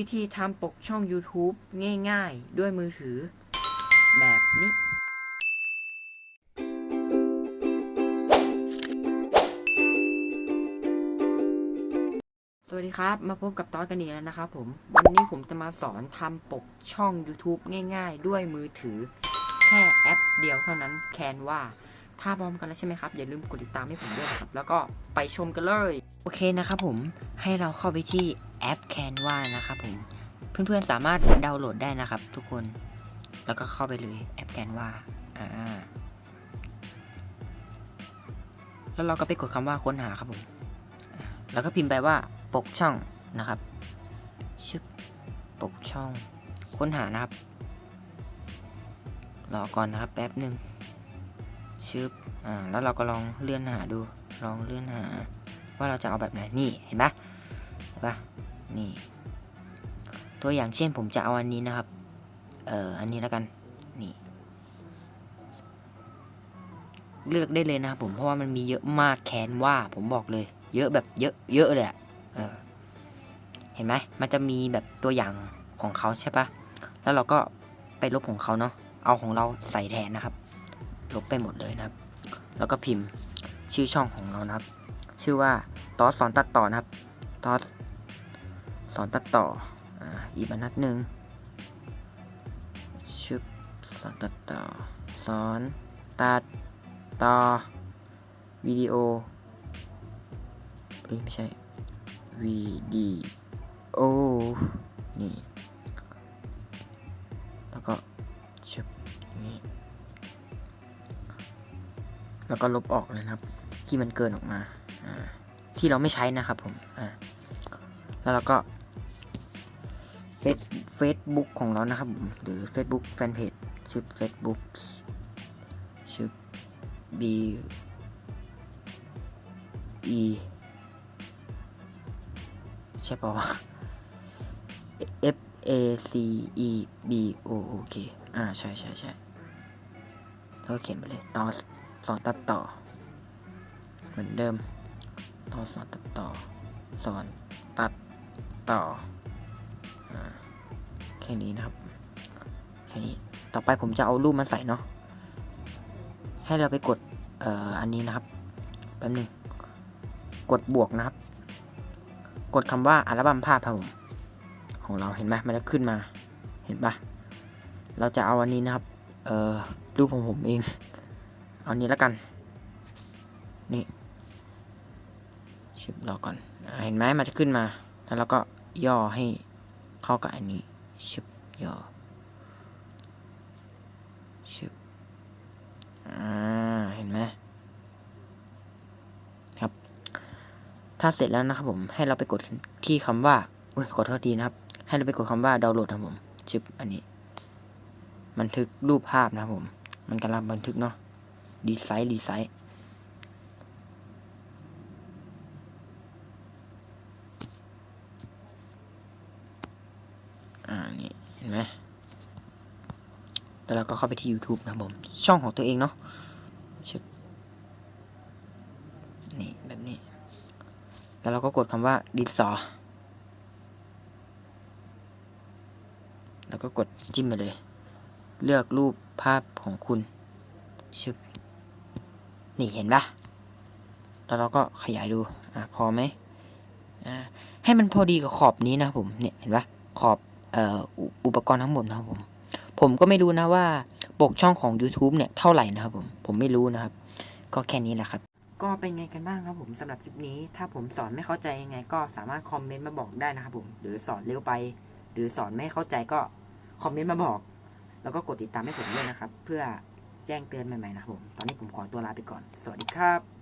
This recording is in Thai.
วิธีทำปกช่อง YouTube ง่ายๆ ด้วยมือถือ แบบนี้ สวัสดีครับ มาพบกับตอนกันอีกแล้วนะครับผม วันนี้ผมจะมาสอนทำปกช่อง YouTube ง่ายๆ ด้วยมือถือ แค่แอปเดียวเท่านั้นแคนว่าถ้าพร้อมกันแล้วใช่ไหมครับ อย่าลืมกดติดตามให้ผมด้วยนะครับ แล้วก็ไปชมกันเลย โอเคนะครับผมให้เราเข้าไปที่ แอป Canva นะครับผม เพื่อนๆสามารถดาวน์โหลดได้นะครับ ทุกคน แล้วก็เข้าไปเลยแอป Canva อ่า แล้วเราก็ไปกดคำว่าค้นหาครับผม แล้วก็พิมพ์ไปว่าปกช่องนะครับ ชึบปกช่อง ค้นหานะครับ รอก่อนนะครับแป๊บหนึ่งชึบอ่า แล้วเราก็ลองเลื่อนหาดู ลองเลื่อนหา ว่าเราจะเอาแบบไหน นี่ เห็นปะเห็นปะ นี่ ตัวอย่างเช่นผมจะเอาอันนี้นะครับ เอ่อ อันนี้แล้วกัน นี่ เลือกได้เลยนะครับผม เพราะว่ามันมีเยอะมากแคนว่า ผมบอกเลย เยอะแบบเยอะ เยอะเลยอะเออ เห็นไหม มันจะมีแบบตัวอย่างของเขาใช่ปะแล้วเราก็ไปลบของเขาเนาะ เอาของเราใส่แทนนะครับ ลบไปหมดเลยนะครับ แล้วก็พิมพ์ชื่อช่องของเรานะครับ ชื่อว่าตอสสอนตัดต่อนะครับตอส สอนตัดต่ออ่าอีกบรรทัดหนึ่งชึบสอนตัดต่อ สอนตัดต่อวิดีโอเอ้ยไม่ใช่วิดีโอนี่แล้วก็ชึบนี่แล้วก็ลบออกเลยนะครับ ที่มันเกินออกมาอ่าที่เราไม่ใช้นะครับผมอ่าแล้วเราก็ เฟซเฟซบุ๊กของเรานะครับผมหรือ Facebook Fanpage ชื่อ Facebook ชื่อ B E ใช่ปะวะ F A C E B O O K อ่า ใช่ใช่ใช่แล้วเขียนไปเลยต่อสอนตัดต่อ เหมือนเดิมต่อสอนตัดต่อ สอนตัดต่อ ค่นี้นะครับแค่นี้ต่อไปผมจะเอารูปมาใส่เนาะให้เราไปกดเอ่ออันนี้นะครับแป๊บหนึงกดบวกนะครับ กดคำว่าอัลบั้มภาพครับผมของเราเห็นไหมมันจะขึ้นมาเห็นปะเราจะเอาอันนี้นะครับ เอ่อรูปของผมเอง เอานี้แล้วกัน นี่ชิบรอก่อนอเห็นไหมมันจะขึ้นมา แล้วเราก็ย่อให้เข้ากับอันนี้ ชิบย่อชิบอ่า เห็นไหมครับ ถ้าเสร็จแล้วนะครับผม ให้เราไปกดที่คำว่าอุ้ยขอโทษทีนะครับ ให้เราไปกดคำว่าดาวน์โหลดครับผมชิบอันนี้ บันทึกรูปภาพนะครับผม มันกำลังบันทึกเนาะดีไซน์ดีไซน์ อ่า นี่ เห็นไหมแล้วเราก็เข้าไปที่ YouTube นะครับผม ช่องของตัวเองเนาะชึบนี่ แบบนี้ แล้วเราก็กดคำว่าดิสอ แล้วก็กดจิ้มไปเลย เลือกรูปภาพของคุณชึบนี่เห็นปะแล้วเราก็ขยายดู อะ พอไหมอ่า ให้มันพอดีกับขอบนี้นะผม เนี่ย เห็นปะขอบ อุปกรณ์ทั้งหมดนะครับผมผมก็ไม่รู้นะว่าปกช่องของ YouTube เนี่ยเท่าไหร่นะครับผมผมไม่รู้นะครับ ก็แค่นี้แหละครับ ก็เป็นไงกันบ้างครับผมสำหรับคลิปนี้ ถ้าผมสอนไม่เข้าใจยังไง ก็สามารถคอมเมนต์มาบอกได้นะครับผมหรือสอนเร็วไป หรือสอนไม่เข้าใจก็คอมเมนต์มาบอก แล้วก็กดติดตามให้ผมด้วยนะครับ เพื่อแจ้งเตือนใหม่ๆนะครับผม ตอนนี้ผมขอตัวลาไปก่อน สวัสดีครับ